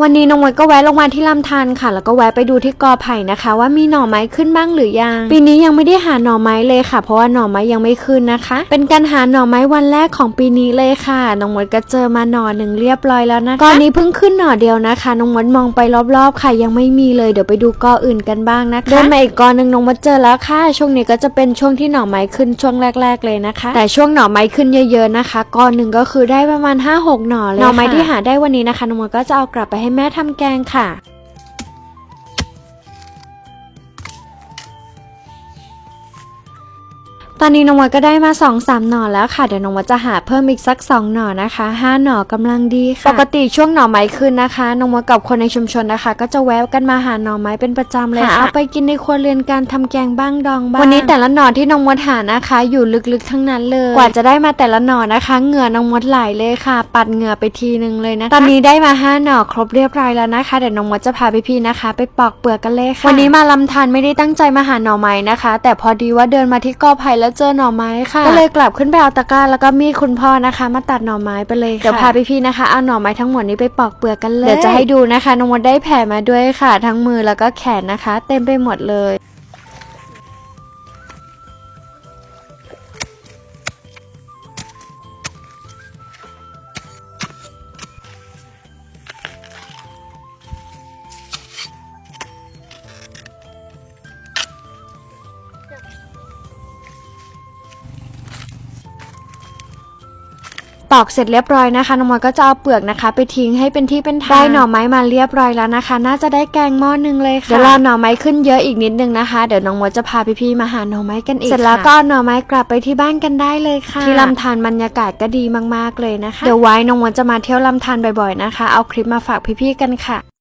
วันนี้น้องมดก็แวะลงมาที่ลำธารค่ะ แล้วก็แวะไปดูที่กอไผ่นะคะ ว่ามีหน่อไม้ขึ้นบ้างหรือยัง ปีนี้ยังไม่ได้หาหน่อไม้เลยค่ะ เพราะว่าหน่อไม้ยังไม่ขึ้นนะคะ เป็นการหาหน่อไม้วันแรกของปีนี้เลยค่ะน้องมดก็เจอมาหน่อหนึ่งเรียบร้อยแล้วนะคะกอนี้เพิ่งขึ้นหน่อเดียวนะคะน้องมดมองไปรอบๆค่ะยังไม่มีเลยเดี๋ยวไปดูกออื่นกันบ้างนะคะเดินมาอีกกอหนึ่งน้องมดเจอแล้วค่ะ ช่วงนี้ก็จะเป็นช่วงที่หน่อไม้ขึ้นช่วงแรก ๆเลยนะคะ แต่ช่วงหน่อไม้ขึ้นเยอะ ๆนะคะกอหนึ่งก็คือได้ประมาณ5-6หน่อเลยหน่อไม้ที่หาได้วันนี้นะคะน้องมดก็จะเอากลับไปให้แม่ทำแกงค่ะ ตอนนี้น้องมดก็ได้มา2อสามหน่อแล้วค่ะ เดี๋ยวน้องมดจะหาเพิ่มอีกสัก 2 หน่อนะคะ5หน่อกำลังดีค่ะ ปกติช่วงหน่อไม้ขึ้นนะคะน้องมดกับคนในชุมชนนะคะ ก็จะแวะกันมาหาหน่อไม้เป็นประจำเลยค่ะเอาไปกินในครัวเรือนการทำแกงบ้างดองบ้างวันนี้แต่ละหน่อที่น้องมดหานะคะ อยู่ลึกๆทั้งนั้นเลย กว่าจะได้มาแต่ละหน่อนะคะ เหงื่อน้องมดไหลเลยค่ะ ปัดเหงื่อไปทีนึงเลยนะคะตอนนี้ได้มาห้าหน่อครบเรียบร้อยแล้วนะคะเดี๋ยวน้องมดจะพาพี่ๆนะคะ ไปปอกเปลือกกันเลยค่ะวันนี้มาลำธารไม่ได้ตั้งใจมาหาหน่อไม้นะคะ แต่พอดีว่าเดินมาที่กอไผ่แล้วเจอหน่อไม้ค่ะก็เลยกลับขึ้นไปเอาตะกร้าแล้วก็มีดคุณพ่อนะคะ มาตัดหน่อไม้ไปเลยค่ะเดี๋ยวพาพี่ๆนะคะเอาหน่อไม้ทั้งหมดนี้ไปปอกเปลือกกันเลยเดี๋ยวจะให้ดูนะคะน้องมดได้แผลมาด้วยค่ะ ทั้งมือแล้วก็แขนนะคะ เต็มไปหมดเลย ปอกเสร็จเรียบร้อยนะคะน้องมดก็จะเอาเปลือกนะคะ ไปทิ้งให้เป็นที่เป็นทางได้หน่อไม้มาเรียบร้อยแล้วนะคะ น่าจะได้แกงหม้อหนึงเลยค่ะเดี๋ยวรอหน่อไม้ขึ้นเยอะอีกนิดนึงนะคะ เดี๋ยวน้องมดจะพาพี่ๆมาหาหน่อไม้กันอีกเสร็จแล้วก็เอาหน่อไม้กลับไปที่บ้านกันได้เลยค่ะ ที่ลำธารบรรยากาศก็ดีมากๆเลยนะคะ เดี๋ยวไว้น้องมดจะมาเที่ยวลำธารบ่อยๆนะคะ เอาคลิปมาฝากพี่ๆกันค่ะ